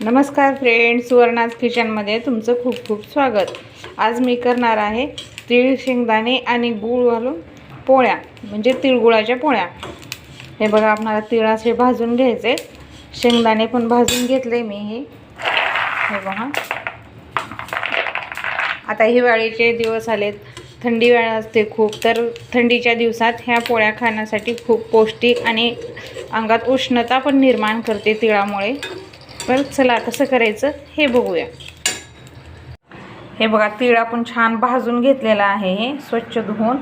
नमस्कार फ्रेंड्स सुवर्णाज किचनमध्ये तुमचं खूप खूप स्वागत. आज मी करणार आहे तीळ शेंगदाणे आणि गूळ घालून पोळ्या म्हणजे तिळगुळाच्या पोळ्या. हे बघा आपणाला तिळ असे भाजून घ्यायचे. शेंगदाणे पण भाजून घेतले मी हे. हे बघा. आता हिवाळीचे दिवस आलेत. थंडी वेळ असते खूप तर थंडीच्या दिवसात ह्या पोळ्या खाण्यासाठी खूप पौष्टिक आणि अंगात उष्णता पण निर्माण करते तिळामुळे. तर चला कसं करायचं हे बघूया. हे बघा तीळ आपण छान भाजून घेतलेलं आहे हे स्वच्छ धुवून.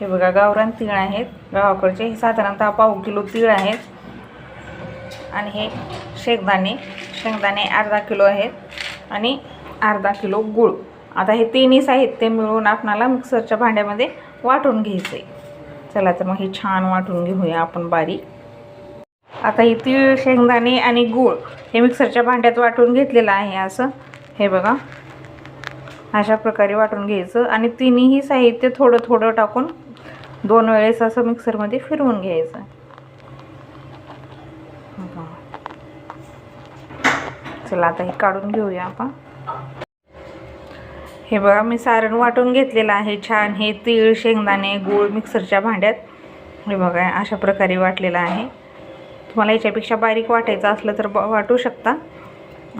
हे बघा गावरान तीळ आहेत. गावाकडचे हे साधारणतः पाव किलो तीळ आहेत. आणि हे शेंगदाणे शेंगदाणे अर्धा किलो आहेत आणि अर्धा किलो गूळ. आता हे तिन्ही साहित्य मिळून आपणाला मिक्सरच्या भांड्यामध्ये वाटून घ्यायचं आहे चला तर मग हे छान वाटून घेऊया आपण बारीक. आता ही तीळ शेंगदाणे आणि गूळ हे मिक्सरच्या भांड्यात वाटून घेतलेलं आहे असं. हे बघा. अशा प्रकारे वाटून घ्यायचं आणि तिन्ही साहित्य थोडं थोडं टाकून दोन वेळेस असं मिक्सरमध्ये फिरवून घ्यायचं. चला आता हे काढून घेऊया आपण. हे बघा मी सारण वाटून घेतलेलं आहे. छान हे तीळ शेंगदाणे गूळ मिक्सरच्या भांड्यात. हे बघा अशा प्रकारे वाटलेलं आहे. तुम्हाला याच्यापेक्षा बारीक वाटायचं असलं तर ब- वाटू शकता.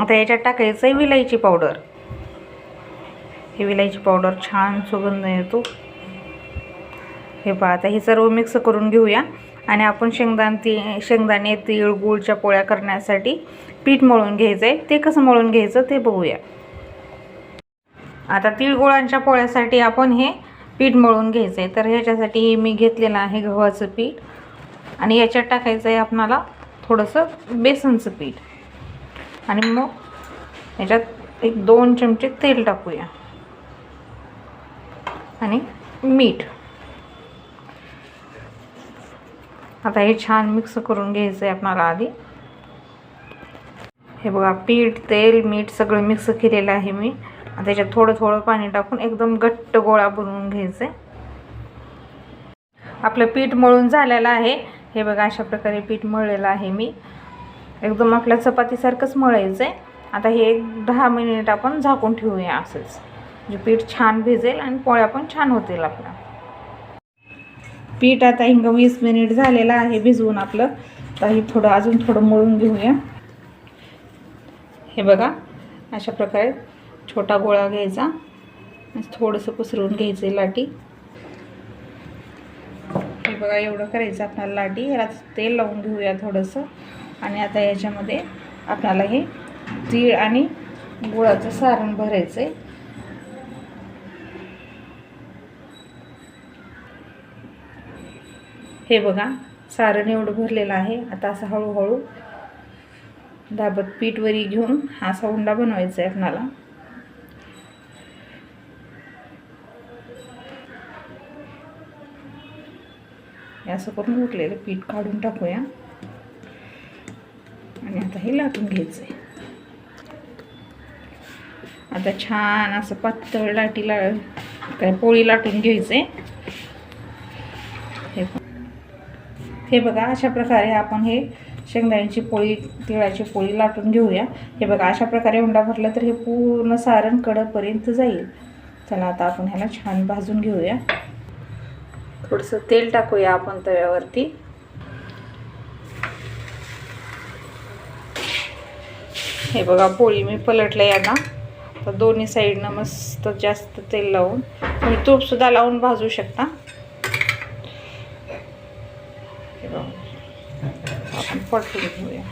आता याच्यात टाकायचं आहे विलायची पावडर हे विलायची पावडर छान सुगंध येतो. हे पहा आता हे सर्व मिक्स करून घेऊया. आणि आपण शेंगदाण ती शेंगदाणे तीळ गुळच्या पोळ्या करण्यासाठी पीठ मळून घ्यायचं आहे ते कसं मळून घ्यायचं ते बघूया. आता तिळगुळांच्या पोळ्यासाठी आपण हे पीठ मळून घ्यायचं आहे तर ह्याच्यासाठी मी घेतलेलं आहे गव्हाचं पीठ. आणि याच्यात टाकायचं आहे आपणाला थोडंसं बेसनचं पीठ. आणि मग याच्यात एक दोन चमचे तेल टाकूया. आणि मीठ. आता हे छान मिक्स करून घ्यायचं आहे आपणाला आधी. हे बघा पीठ तेल मीठ सगळं मिक्स केलेलं आहे मी. त्याच्यात थोडं थोडं पाणी टाकून एकदम घट्ट गोळा बनवून घ्यायचं आहे आपलं पीठ मळून झालेलं आहे. हे बघा अशा प्रकारे पीठ मळलेलं आहे मी. एकदम आपल्या चपातीसारखंच मळायचं आहे आता हे एक दहा मिनिट आपण झाकून ठेवूया असंच. म्हणजे पीठ छान भिजेल आणि पोळ्या पण छान होतील आपल्या. पीठ आता हिंग वीस मिनिट झालेलं आहे भिजवून आपलं. तर हे थोडं अजून थोडं मळून घेऊया. हे बघा अशा प्रकारे छोटा गोळा घ्यायचा. थोडंसं पसरवून घ्यायचं लाटी. हे बघा एवढं करायचं आपल्याला लाटी याला तेल लावून घेऊया थोडंसं. आणि आता याच्यामध्ये आपल्याला हे तीळ आणि गुळाचं सारण भरायचं आहे हे बघा सारण एवढं भरलेलं आहे. आता असं हळूहळू दाबत पीठवरी घेऊन हा असा उंडा बनवायचा आहे आपणाला. असं करून उठलेलं पीठ काढून टाकूया. आणि आता हे लाटून घ्यायचं आहे आता छान असं पातळ लाटी ला काय पोळी लाटून घ्यायचं आहे हे हे बघा अशा प्रकारे आपण हे शेंगदाण्याची पोळी तिळाची पोळी लाटून घेऊया. हे बघा अशा प्रकारे उंडा भरला तर हे पूर्ण सारण कडपर्यंत जाईल. चला आता आपण ह्याला छान भाजून घेऊया. थोडंसं तेल टाकूया आपण तव्यावरती. हे बघा पोळी मी पलटलं यांना. तर दोन्ही साईडनं मस्त जास्त तेल लावून. तुम्ही तूपसुद्धा लावून भाजू शकता. आपण पलटून घेऊया.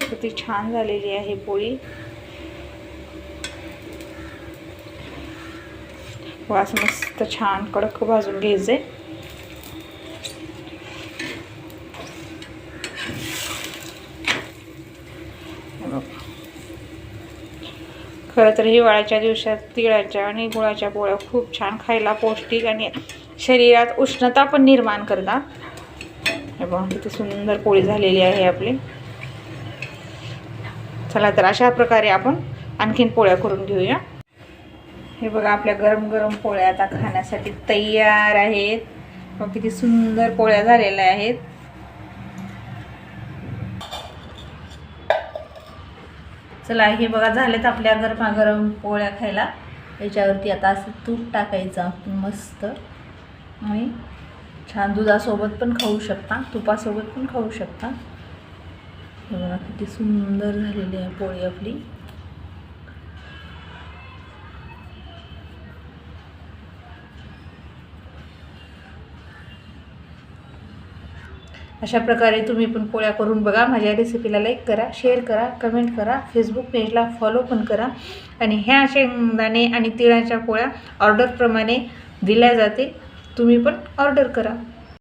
किती छान झालेली आहे पोळी. वास मस्त छान कडक भाजून घ्यायचे खरं तर हिवाळ्याच्या दिवसात तिळाच्या आणि गुळाच्या पोळ्या खूप छान खायला पौष्टिक आणि शरीरात उष्णता पण निर्माण करतात. हे बघा किती सुंदर पोळी झालेली आहे आपली. चला तर अशा प्रकारे आपण आणखीन पोळ्या करून घेऊया. हे बघा आपल्या गरम गरम पोळ्या आता खाण्यासाठी तयार आहेत. मग किती सुंदर पोळ्या झालेल्या आहेत. चला हे बघा झालेत आपल्या गरमागरम पोळ्या खायला. याच्यावरती आता असं तूप टाकायचं आपण मस्त. आणि छान दुधासोबत पण खाऊ शकता तुपासोबत पण खाऊ शकता. हे बघा किती सुंदर झालेली आहे पोळी आपली. अशा प्रकारे तुम्ही पण पोळ्या करून बघा. माझ्या रेसिपीला लाईक करा शेअर करा कमेंट करा फेसबुक पेजला फॉलो पण करा. आणि ह्या शेंगदाणे आणि तिळाच्या पोळ्या ऑर्डरप्रमाणे दिल्या जाते. तुम्ही पण ऑर्डर करा.